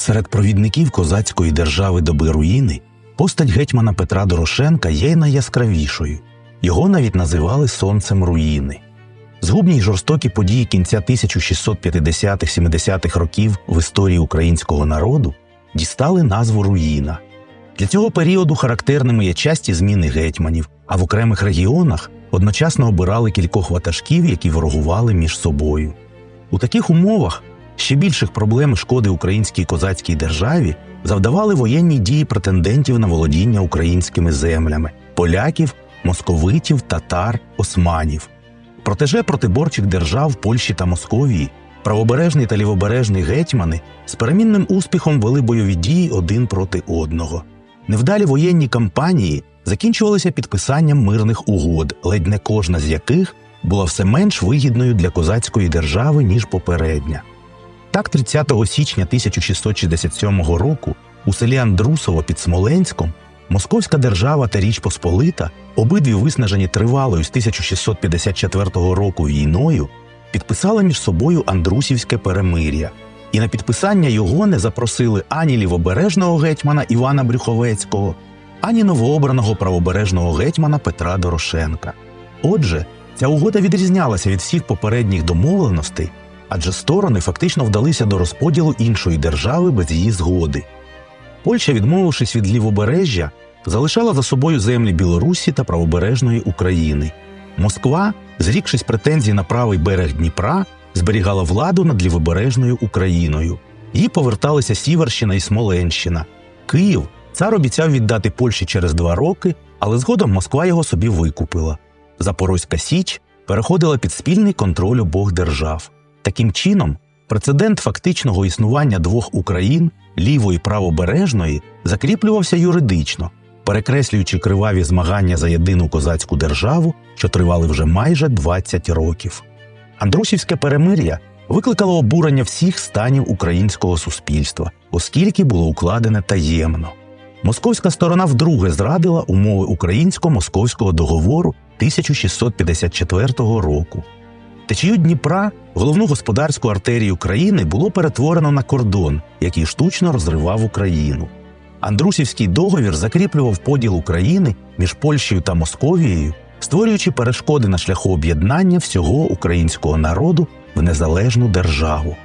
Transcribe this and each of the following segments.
Серед провідників козацької держави доби руїни постать гетьмана Петра Дорошенка є найяскравішою. Його навіть називали сонцем руїни. Згубні й жорстокі події кінця 1650-70-х років в історії українського народу дістали назву руїна. Для цього періоду характерними є часті зміни гетьманів, а в окремих регіонах одночасно обирали кількох ватажків, які ворогували між собою. У таких умовах ще більших проблем шкоди українській козацькій державі завдавали воєнні дії претендентів на володіння українськими землями поляків, московитів, татар, османів. Протеже протиборчих держав Польщі та Московії, правобережний та лівобережний гетьмани з перемінним успіхом вели бойові дії один проти одного. Невдалі воєнні кампанії закінчувалися підписанням мирних угод, ледь не кожна з яких була все менш вигідною для козацької держави, ніж попередня. Так, 30 січня 1667 року у селі Андрусово під Смоленськом Московська держава та Річ Посполита, обидві виснажені тривалою з 1654 року війною, підписали між собою Андрусівське перемир'я, і на підписання його не запросили ані лівобережного гетьмана Івана Брюховецького, ані новообраного правобережного гетьмана Петра Дорошенка. Отже, ця угода відрізнялася від всіх попередніх домовленостей, адже сторони фактично вдалися до розподілу іншої держави без її згоди. Польща, відмовившись від лівобережжя, залишала за собою землі Білорусі та правобережної України. Москва, зрікшись претензій на правий берег Дніпра, зберігала владу над лівобережною Україною. Їй поверталися Сіверщина і Смоленщина. Київ цар обіцяв віддати Польщі через два роки, але згодом Москва його собі викупила. Запорозька Січ переходила під спільний контроль обох держав. Таким чином, прецедент фактичного існування двох Україн, лівої і правобережної, закріплювався юридично, перекреслюючи криваві змагання за єдину козацьку державу, що тривали вже майже 20 років. Андрусівське перемир'я викликало обурення всіх станів українського суспільства, оскільки було укладене таємно. Московська сторона вдруге зрадила умови українсько-московського договору 1654 року. Течію Дніпра, головну господарську артерію країни, було перетворено на кордон, який штучно розривав Україну. Андрусівський договір закріплював поділ України між Польщею та Московією, створюючи перешкоди на шляху об'єднання всього українського народу в незалежну державу.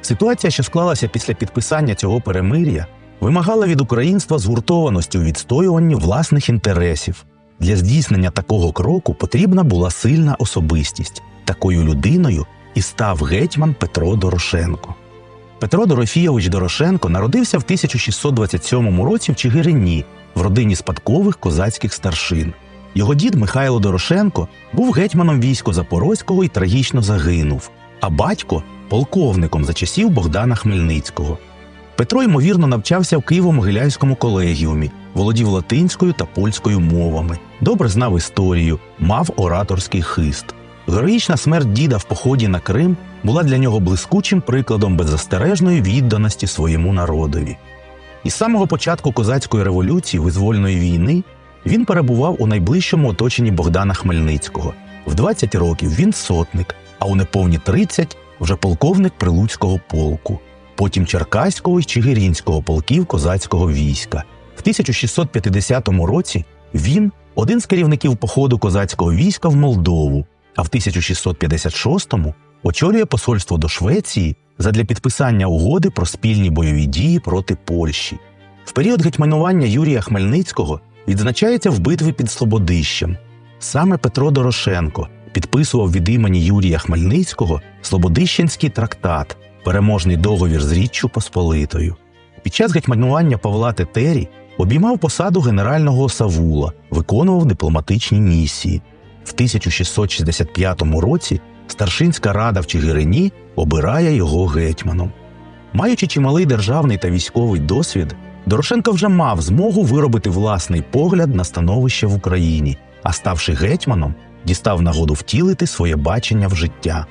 Ситуація, що склалася після підписання цього перемир'я, вимагала від українства згуртованості у відстоюванні власних інтересів. Для здійснення такого кроку потрібна була сильна особистість. Такою людиною і став гетьман Петро Дорошенко. Петро Дорофійович Дорошенко народився в 1627 році в Чигирині в родині спадкових козацьких старшин. Його дід Михайло Дорошенко був гетьманом військо Запорозького і трагічно загинув, а батько полковником за часів Богдана Хмельницького. Петро ймовірно навчався в Києво-Могилянському колегіумі, володів латинською та польською мовами, добре знав історію, мав ораторський хист. Героїчна смерть діда в поході на Крим була для нього блискучим прикладом беззастережної відданості своєму народові. Із самого початку козацької революції визвольної війни він перебував у найближчому оточенні Богдана Хмельницького. В 20 років він сотник, а у неповні 30 вже полковник Прилуцького полку, потім Черкаського і Чигиринського полків козацького війська. В 1650 році він один з керівників походу козацького війська в Молдову а в 1656-му очолює посольство до Швеції задля підписання угоди про спільні бойові дії проти Польщі. В період гетьманування Юрія Хмельницького відзначається в битві під Слободищем. Саме Петро Дорошенко підписував від імені Юрія Хмельницького Слободищенський трактат, переможний договір з Річчю Посполитою. Під час гетьманування Павла Тетері обіймав посаду генерального Савула, виконував дипломатичні місії. В 1665 році старшинська рада в Чигирині обирає його гетьманом. Маючи чималий державний та військовий досвід, Дорошенко вже мав змогу виробити власний погляд на становище в Україні, а ставши гетьманом, дістав нагоду втілити своє бачення в життя.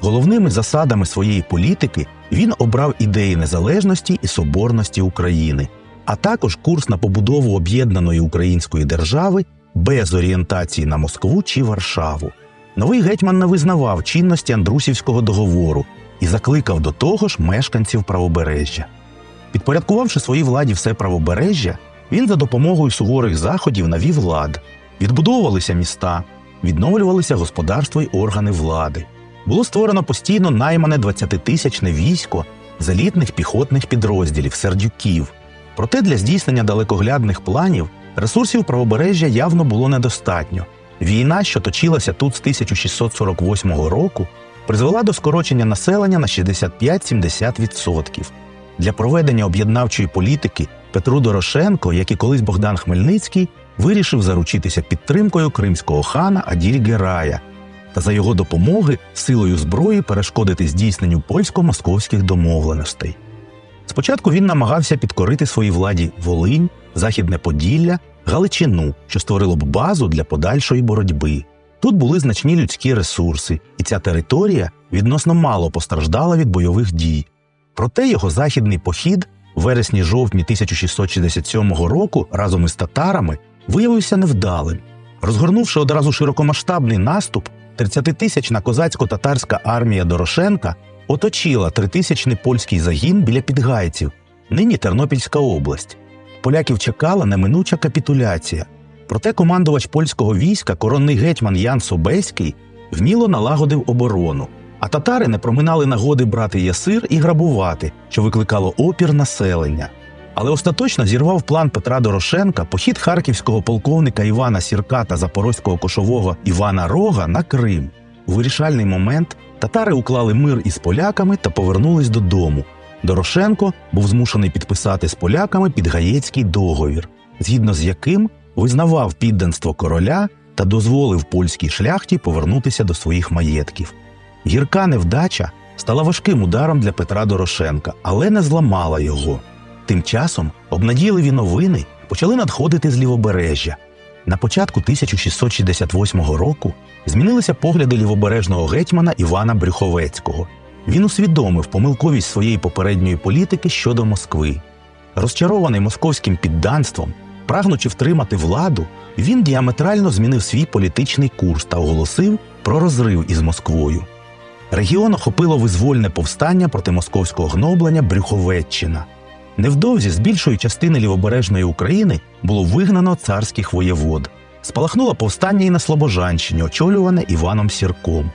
Головними засадами своєї політики він обрав ідеї незалежності і соборності України, а також курс на побудову об'єднаної української держави без орієнтації на Москву чи Варшаву. Новий гетьман не визнавав чинності Андрусівського договору і закликав до того ж мешканців правобережжя. Підпорядкувавши своїй владі все правобережжя, він за допомогою суворих заходів навів лад, відбудовувалися міста, відновлювалися господарство й органи влади. Було створено постійно наймане 20-тисячне військо з елітних піхотних підрозділів сердюків. Проте для здійснення далекоглядних планів ресурсів правобережжя явно було недостатньо. Війна, що точилася тут з 1648 року, призвела до скорочення населення на 65-70%. Для проведення об'єднавчої політики Петру Дорошенко, як і колись Богдан Хмельницький, вирішив заручитися підтримкою кримського хана Аділь Герая та за його допомоги силою зброї перешкодити здійсненню польсько-московських домовленостей. Спочатку він намагався підкорити своїй владі Волинь, Західне Поділля, Галичину, що створило б базу для подальшої боротьби. Тут були значні людські ресурси, і ця територія відносно мало постраждала від бойових дій. Проте його західний похід в вересні-жовтні 1667 року разом із татарами виявився невдалим. Розгорнувши одразу широкомасштабний наступ, 30-тисячна козацько-татарська армія Дорошенка оточила тритисячний польський загін біля підгайців, нині Тернопільська область. Поляків чекала неминуча капітуляція. Проте командувач польського війська, коронний гетьман Ян Собеський, вміло налагодив оборону, а татари не проминали нагоди брати ясир і грабувати, що викликало опір населення. Але остаточно зірвав план Петра Дорошенка похід харківського полковника Івана Сірка та запорозького кошового Івана Рога на Крим. У вирішальний момент татари уклали мир із поляками та повернулись додому. Дорошенко був змушений підписати з поляками підгаєцький договір, згідно з яким визнавав підданство короля та дозволив польській шляхті повернутися до своїх маєтків. Гірка невдача стала важким ударом для Петра Дорошенка, але не зламала його. Тим часом обнадійливі новини почали надходити з лівобережжя. На початку 1668 року змінилися погляди лівобережного гетьмана Івана Брюховецького. Він усвідомив помилковість своєї попередньої політики щодо Москви. Розчарований московським підданством, прагнучи втримати владу, він діаметрально змінив свій політичний курс та оголосив про розрив із Москвою. Регіон охопило визвольне повстання проти московського гноблення Брюховеччина. Невдовзі з більшої частини лівобережної України було вигнано царських воєвод. Спалахнуло повстання і на Слобожанщині, очолюване Іваном Сірком.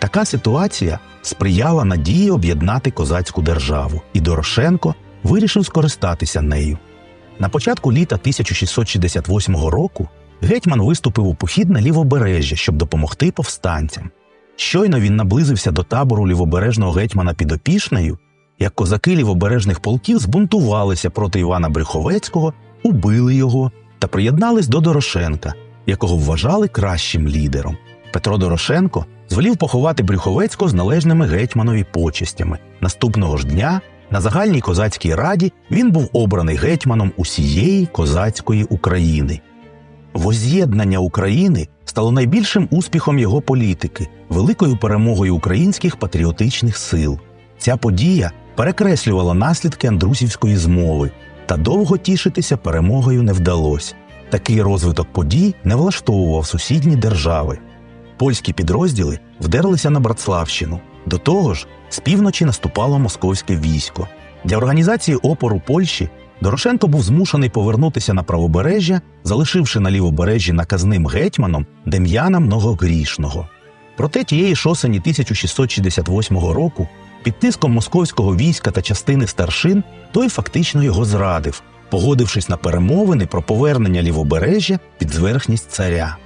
Така ситуація сприяла надії об'єднати козацьку державу, і Дорошенко вирішив скористатися нею. На початку літа 1668 року гетьман виступив у похід на лівобережжя, щоб допомогти повстанцям. Щойно він наблизився до табору лівобережного гетьмана під Опішнею, як козаки лівобережних полків збунтувалися проти Івана Брюховецького, убили його та приєднались до Дорошенка, якого вважали кращим лідером. Петро Дорошенко звелів поховати Брюховецького з належними гетьманові почестями. Наступного ж дня на загальній козацькій раді він був обраний гетьманом усієї козацької України. Воз'єднання України стало найбільшим успіхом його політики, великою перемогою українських патріотичних сил. Ця подія перекреслювала наслідки Андрусівської змови, та довго тішитися перемогою не вдалося. Такий розвиток подій не влаштовував сусідні держави. Польські підрозділи вдерлися на Братславщину. До того ж, з півночі наступало московське військо. Для організації опору Польщі Дорошенко був змушений повернутися на правобережжя, залишивши на лівобережжі наказним гетьманом Дем'яна Многогрішного. Проте тієї ж осені 1668 року, під тиском московського війська та частини старшин, той фактично його зрадив, погодившись на перемовини про повернення лівобережжя під зверхність царя.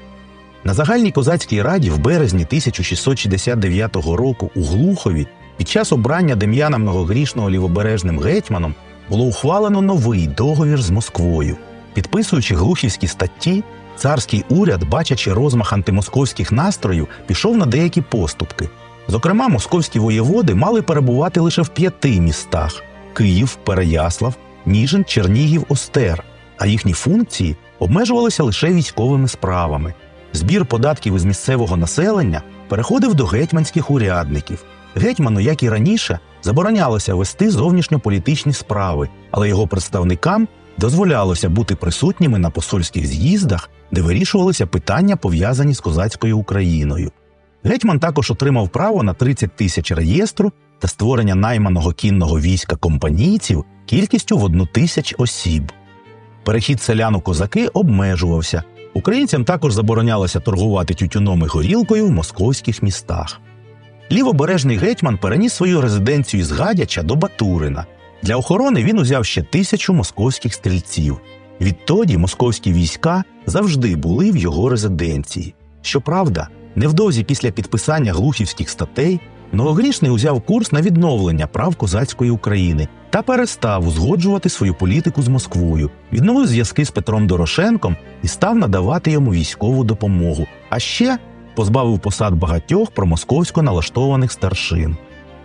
На загальній козацькій раді в березні 1669 року у Глухові під час обрання Дем'яна Многогрішного лівобережним гетьманом було ухвалено новий договір з Москвою. Підписуючи глухівські статті, царський уряд, бачачи розмах антимосковських настроїв, пішов на деякі поступки. Зокрема, московські воєводи мали перебувати лише в п'яти містах: Київ, Переяслав, Ніжин, Чернігів, Остер, а їхні функції обмежувалися лише військовими справами. Збір податків із місцевого населення переходив до гетьманських урядників. Гетьману, як і раніше, заборонялося вести зовнішньополітичні справи, але його представникам дозволялося бути присутніми на посольських з'їздах, де вирішувалися питання, пов'язані з козацькою Україною. Гетьман також отримав право на 30 тисяч реєстру та створення найманого кінного війська компанійців кількістю в одну тисяч осіб. Перехід селян у козаки обмежувався. Українцям також заборонялося торгувати тютюном і горілкою в московських містах. Лівобережний гетьман переніс свою резиденцію з Гадяча до Батурина. Для охорони він узяв ще тисячу московських стрільців. Відтоді московські війська завжди були в його резиденції. Щоправда, невдовзі після підписання глухівських статей Новогрішний узяв курс на відновлення прав козацької України та перестав узгоджувати свою політику з Москвою, відновив зв'язки з Петром Дорошенком і став надавати йому військову допомогу, а ще позбавив посад багатьох промосковсько налаштованих старшин.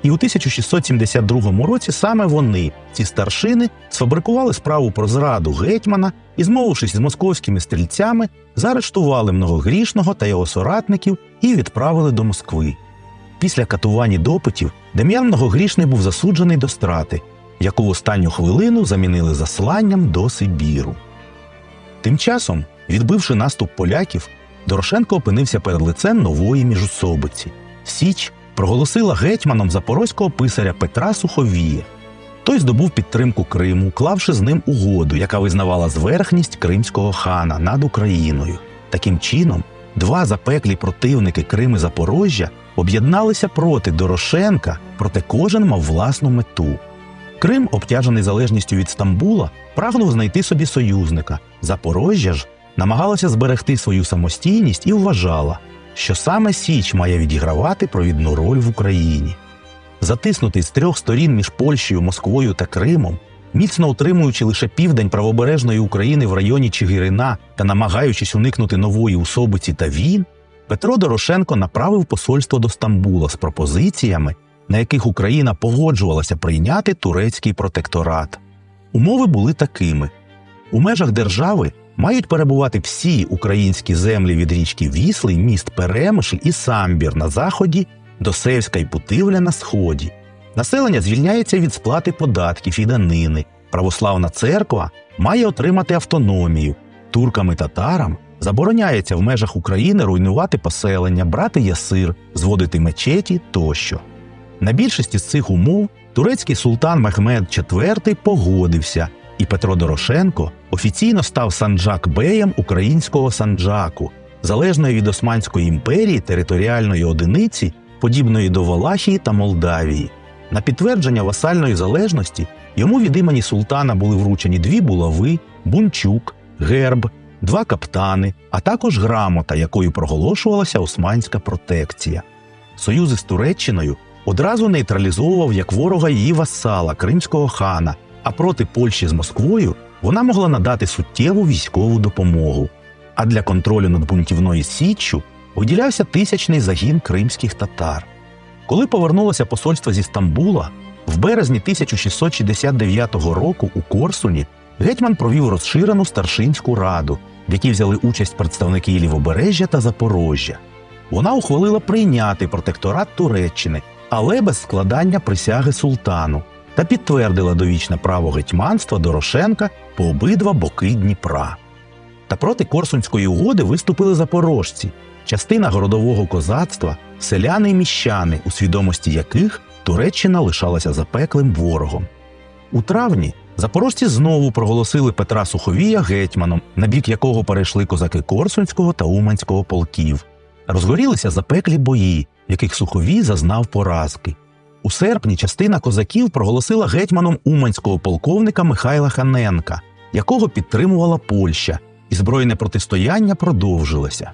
І у 1672 році саме вони, ці старшини, сфабрикували справу про зраду гетьмана і, змовившись з московськими стрільцями, заарештували многогрішного та його соратників і відправили до Москви. Після катувань і допитів Дем'ян Многогрішний був засуджений до страти, яку в останню хвилину замінили засланням до Сибіру. Тим часом, відбивши наступ поляків, Дорошенко опинився перед лицем нової міжусобиці. Січ проголосила гетьманом запорозького писаря Петра Суховія. Той здобув підтримку Криму, клавши з ним угоду, яка визнавала зверхність кримського хана над Україною. Таким чином, два запеклі противники Крим і Запорожжя об'єдналися проти Дорошенка, проте кожен мав власну мету. Крим, обтяжений залежністю від Стамбула, прагнув знайти собі союзника. Запорожжя ж намагалося зберегти свою самостійність і вважала, що саме Січ має відігравати провідну роль в Україні. Затиснутий з трьох сторін між Польщею, Москвою та Кримом, міцно утримуючи лише південь правобережної України в районі Чигирина та намагаючись уникнути нової усобиці та війн, Петро Дорошенко направив посольство до Стамбула з пропозиціями, на яких Україна погоджувалася прийняти турецький протекторат. Умови були такими: у межах держави мають перебувати всі українські землі від річки Вісли, міст Перемишль і Самбір на заході до Севська й Путивля на сході. Населення звільняється від сплати податків і данини. Православна церква має отримати автономію. Туркам і татарам забороняється в межах України руйнувати поселення, брати ясир, зводити мечеті тощо. На більшості з цих умов турецький султан Мехмед IV погодився, і Петро Дорошенко офіційно став санджак беєм українського санджаку, залежної від Османської імперії територіальної одиниці, подібної до Валахії та Молдавії. На підтвердження васальної залежності йому від імені султана були вручені дві булави, бунчук, герб, два каптани, а також грамота, якою проголошувалася османська протекція. Союзи з Туреччиною одразу нейтралізовував як ворога її васала, кримського хана, а проти Польщі з Москвою вона могла надати суттєву військову допомогу. А для контролю над бунтівною січчю виділявся тисячний загін кримських татар. Коли повернулося посольство зі Стамбула, в березні 1669 року у Корсуні гетьман провів розширену старшинську раду, в якій взяли участь представники Лівобережжя та Запорожжя. Вона ухвалила прийняти протекторат Туреччини, але без складання присяги султану, та підтвердила довічне право гетьманства Дорошенка по обидва боки Дніпра. Та проти Корсунської угоди виступили запорожці, частина городового козацтва, селяни й міщани, у свідомості яких Туреччина лишалася запеклим ворогом. У травні запорожці знову проголосили Петра Суховія гетьманом, на бік якого перейшли козаки Корсунського та Уманського полків. Розгорілися запеклі бої, в яких Суховій зазнав поразки. У серпні частина козаків проголосила гетьманом уманського полковника Михайла Ханенка, якого підтримувала Польща, і збройне протистояння продовжилося.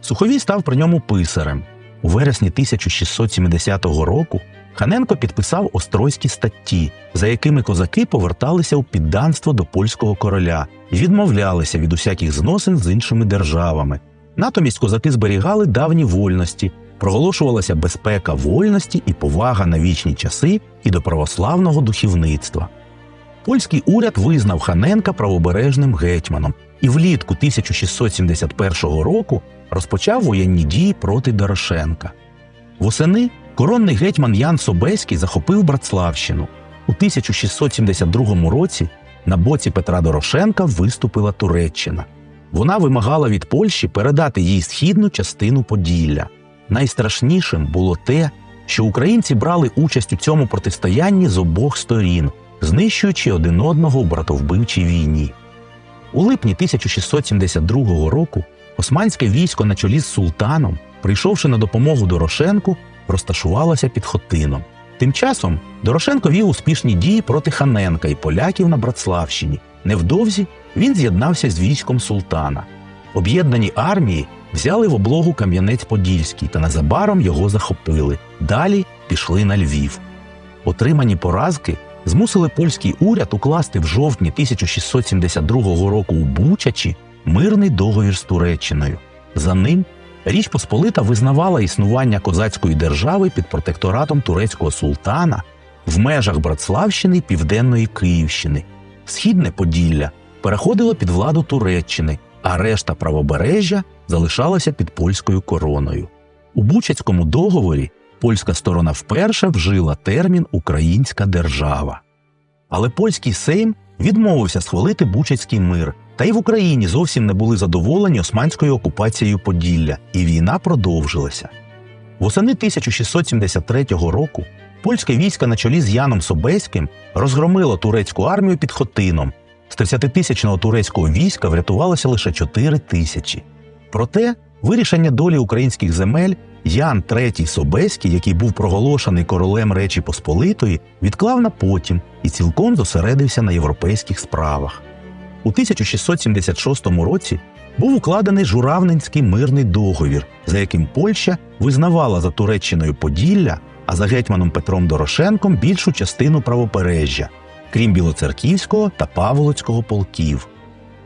Суховій став при ньому писарем. У вересні 1670 року Ханенко підписав острозькі статті, за якими козаки поверталися у підданство до польського короля і відмовлялися від усяких зносин з іншими державами. Натомість козаки зберігали давні вольності, проголошувалася безпека вольності і повага на вічні часи і до православного духовництва. Польський уряд визнав Ханенка правобережним гетьманом і влітку 1671 року розпочав воєнні дії проти Дорошенка. Восени коронний гетьман Ян Собеський захопив Братславщину. У 1672 році на боці Петра Дорошенка виступила Туреччина. Вона вимагала від Польщі передати їй східну частину Поділля. Найстрашнішим було те, що українці брали участь у цьому протистоянні з обох сторін, знищуючи один одного у братовбивчій війні. У липні 1672 року османське військо на чолі з султаном, прийшовши на допомогу Дорошенку, розташувалося під Хотином. Тим часом Дорошенко вів успішні дії проти Ханенка і поляків на Братславщині. Невдовзі він з'єднався з військом султана. Об'єднані армії взяли в облогу Кам'янець-Подільський та незабаром його захопили. Далі пішли на Львів. Отримані поразки змусили польський уряд укласти в жовтні 1672 року у Бучачі мирний договір з Туреччиною. За ним Річ Посполита визнавала існування козацької держави під протекторатом турецького султана в межах Братславщини Південної Київщини. Східне Поділля переходило під владу Туреччини, а решта правобережжя залишалася під польською короною. У Бучацькому договорі польська сторона вперше вжила термін Українська держава. Але польський сейм відмовився схвалити Бучацький мир, та й в Україні зовсім не були задоволені османською окупацією Поділля, і війна продовжилася. Восени 1673 року польське військо на чолі з Яном Собеським розгромило турецьку армію під Хотином. З 30-тисячного турецького війська врятувалося лише 4 тисячі. Проте вирішення долі українських земель Ян III Собеський, який був проголошений королем Речі Посполитої, відклав на потім і цілком зосередився на європейських справах. У 1676 році був укладений Журавненський мирний договір, за яким Польща визнавала за Туреччиною Поділля, а за гетьманом Петром Дорошенком більшу частину правопережжя, крім Білоцерківського та Паволоцького полків.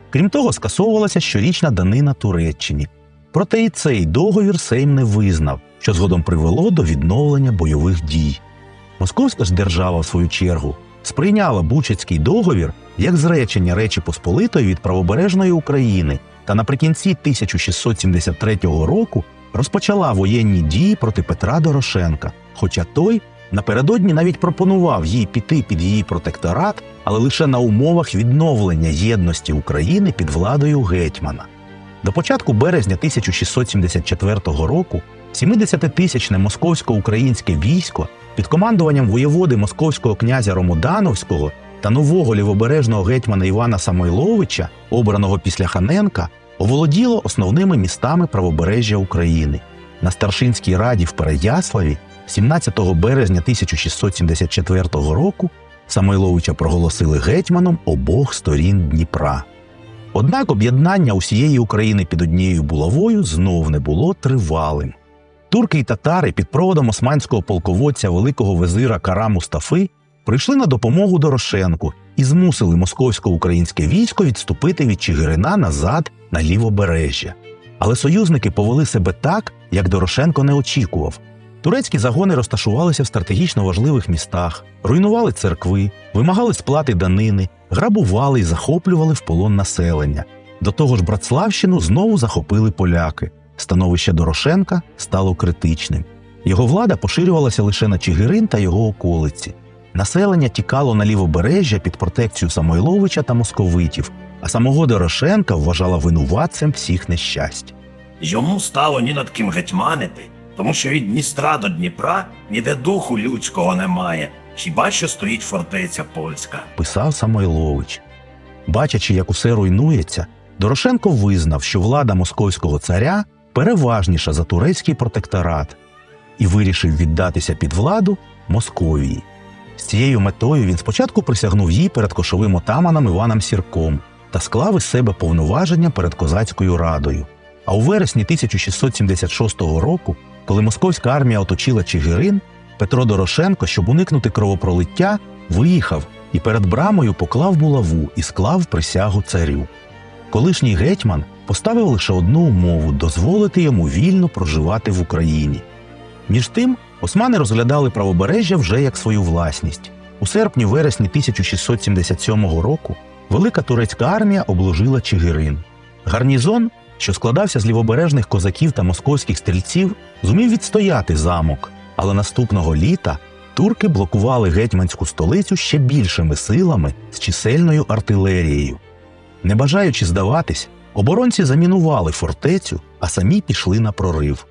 Крім того, скасовувалася щорічна данина Туреччині. Проте і цей договір Сейм не визнав, що згодом привело до відновлення бойових дій. Московська ж держава, в свою чергу, сприйняла Бучацький договір як зречення Речі Посполитої від правобережної України та наприкінці 1673 року розпочала воєнні дії проти Петра Дорошенка, хоча той напередодні навіть пропонував їй піти під її протекторат, але лише на умовах відновлення єдності України під владою гетьмана. До початку березня 1674 року 70-тисячне московсько-українське військо під командуванням воєводи московського князя Ромодановського та нового лівобережного гетьмана Івана Самойловича, обраного після Ханенка, оволоділо основними містами правобережжя України. На Старшинській раді в Переяславі 17 березня 1674 року Самойловича проголосили гетьманом обох сторін Дніпра. Однак об'єднання усієї України під однією булавою знов не було тривалим. Турки й татари під проводом османського полководця Великого везира Кара Мустафи прийшли на допомогу Дорошенку і змусили московсько-українське військо відступити від Чигирина назад на лівобережжя. Але союзники повели себе так, як Дорошенко не очікував. Турецькі загони розташувалися в стратегічно важливих містах, руйнували церкви, вимагали сплати данини, грабували і захоплювали в полон населення. До того ж, Братславщину знову захопили поляки. Становище Дорошенка стало критичним. Його влада поширювалася лише на Чигирин та його околиці. Населення тікало на лівобережжя під протекцію Самойловича та московитів, а самого Дорошенка вважала винуватцем всіх нещасть. Йому стало ні над ким гетьманити, тому що від Дністра до Дніпра ніде духу людського немає, хіба що стоїть фортеця польська. писав Самойлович. Бачачи, як усе руйнується, Дорошенко визнав, що влада московського царя переважніша за турецький протекторат і вирішив віддатися під владу Московії. З цією метою він спочатку присягнув їй перед кошовим отаманом Іваном Сірком та склав із себе повноваження перед козацькою радою. А у вересні 1676 року, коли московська армія оточила Чигирин, Петро Дорошенко, щоб уникнути кровопролиття, виїхав і перед брамою поклав булаву і склав присягу царю. Колишній гетьман поставив лише одну умову дозволити йому вільно проживати в Україні. Між тим, османи розглядали правобережжя вже як свою власність. У серпні-вересні 1677 року велика турецька армія обложила Чигирин. Гарнізон, що складався з лівобережних козаків та московських стрільців, зумів відстояти замок, але наступного літа турки блокували гетьманську столицю ще більшими силами з чисельною артилерією. Не бажаючи здаватись, оборонці замінували фортецю, а самі пішли на прорив.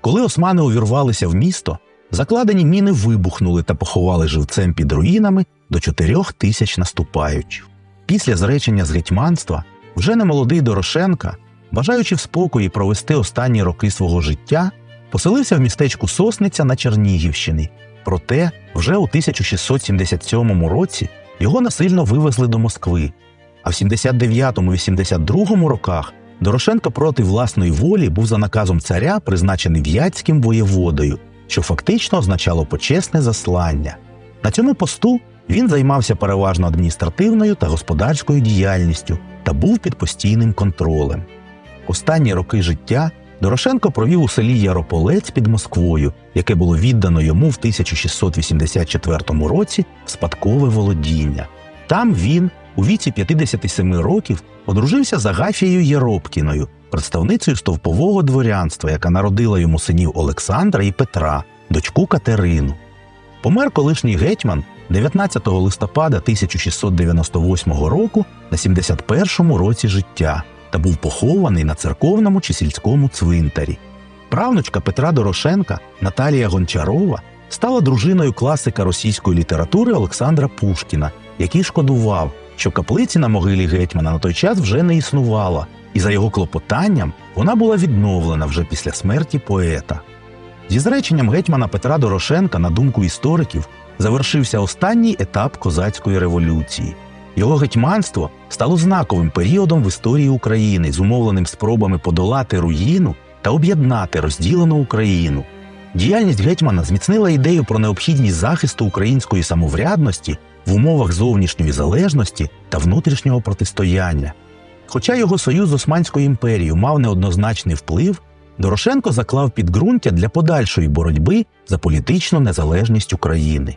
Коли османи увірвалися в місто, закладені міни вибухнули та поховали живцем під руїнами до 4 тисяч наступаючих. Після зречення з гетьманства вже немолодий Дорошенка, бажаючи в спокої провести останні роки свого життя, поселився в містечку Сосниця на Чернігівщині. Проте вже у 1677 році його насильно вивезли до Москви. А в 79-82 роках Дорошенко проти власної волі був за наказом царя призначений в'ятським воєводою, що фактично означало почесне заслання. На цьому посту він займався переважно адміністративною та господарською діяльністю та був під постійним контролем. Останні роки життя Дорошенко провів у селі Ярополець під Москвою, яке було віддано йому в 1684 році в спадкове володіння. Там він у віці 57 років одружився з Агафією Єропкіною, представницею стовпового дворянства, яка народила йому синів Олександра і Петра, дочку Катерину. Помер колишній гетьман 19 листопада 1698 року на 71-му році життя та був похований на церковному чи сільському цвинтарі. Правнучка Петра Дорошенка Наталія Гончарова стала дружиною класика російської літератури Олександра Пушкіна, який шкодував, що каплиці на могилі гетьмана на той час вже не існувало, і за його клопотанням вона була відновлена вже після смерті поета. Зі зреченням гетьмана Петра Дорошенка, на думку істориків, завершився останній етап козацької революції. Його гетьманство стало знаковим періодом в історії України, зумовленим спробами подолати руїну та об'єднати розділену Україну. Діяльність гетьмана зміцнила ідею про необхідність захисту української самоврядності в умовах зовнішньої залежності та внутрішнього протистояння. Хоча його союз з Османською імперією мав неоднозначний вплив, Дорошенко заклав підґрунтя для подальшої боротьби за політичну незалежність України.